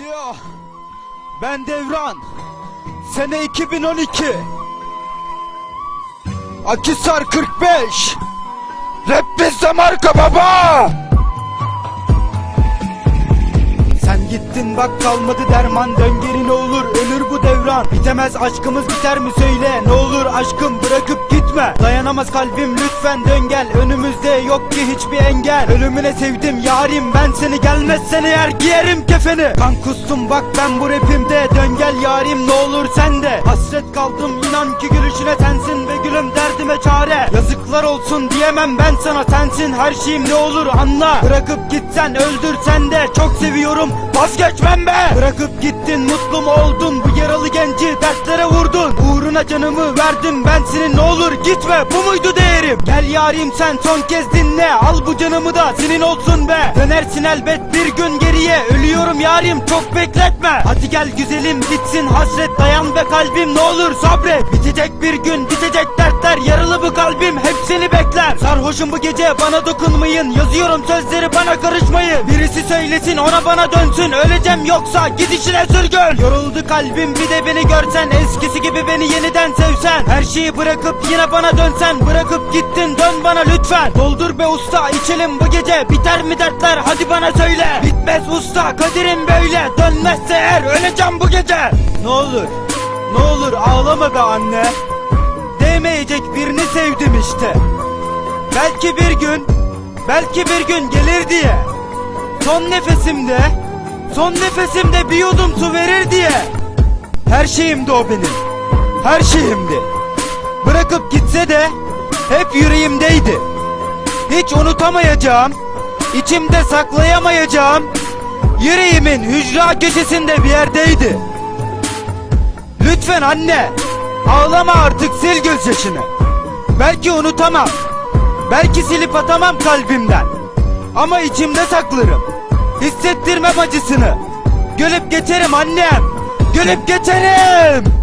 Ya ben Devran. Sene 2012. Akisar 45. Rap bizde marka baba. Gittin bak kalmadı derman. Dön geri ne olur ölür bu devran. Bitemez aşkımız biter mi söyle. Ne olur aşkım bırakıp gitme. Dayanamaz kalbim lütfen dön gel. Önümüzde yok ki hiçbir engel. Ölümüne sevdim yarim ben seni gelmezsen eğer giyerim kefeni. Kan kustum bak ben bu rapimde. Dön gel yarim ne olur sen de. Hasret kaldım inan ki gülüşüne sensin ve gülüm derdime çare. Yazıklar olsun diyemem ben sana sensin. Her şeyim ne olur anla. Bırakıp gitsen öldürsen de çok seviyorum vazgeçmem be. Bırakıp gittin mutlu mu oldun? Bu yaralı genci dertlere vurdun. Uğruna canımı verdim ben senin ne olur gitme. Bu muydu değerim? Gel yarim sen son kez dinle. Al bu canımı da senin olsun be. Dönersin elbet bir gün geriye ölüyorum yarim çok bekletme. Hadi gel güzelim bitsin hasret dayan be kalbim. Ne olur sabret Bitecek bir gün bitecek dertler. Yaralı bu kalbim hep seni bekler. Sarhoşum bu gece bana dokunmayın. Yazıyorum sözleri bana karışmayın. Birisi söylesin ona bana dönsün. Öleceğim yoksa gidişine sürgün. Yoruldu kalbim bir de beni görsen. Eskisi gibi beni yeniden sevsen. Her şeyi bırakıp yine bana dönsen. Bırakıp gittin dön bana lütfen. Doldur be usta içelim bu gece. Biter mi dertler? Hadi bana söyle. Bitmez usta kaderim böyle. Dönmezse eğer öleceğim bu gece. Ne olur ne olur ağlama be anne. Değmeyecek birini sevdim işte. Belki bir gün Belki bir gün gelir diye. Son nefesimde Son nefesimde bir yudum su verir diye. Her şeyimdi o benim Her şeyimdi. Bırakıp gitse de Hep yüreğimdeydi Hiç unutamayacağım. İçimde saklayamayacağım. Yüreğimin hücra köşesinde bir yerdeydi. Lütfen anne Ağlama artık sil gözyaşını. Belki unutamam Belki silip atamam kalbimden. Ama içimde saklarım Hissettirmem acısını. Gülüp geçerim annem Gülüp geçerim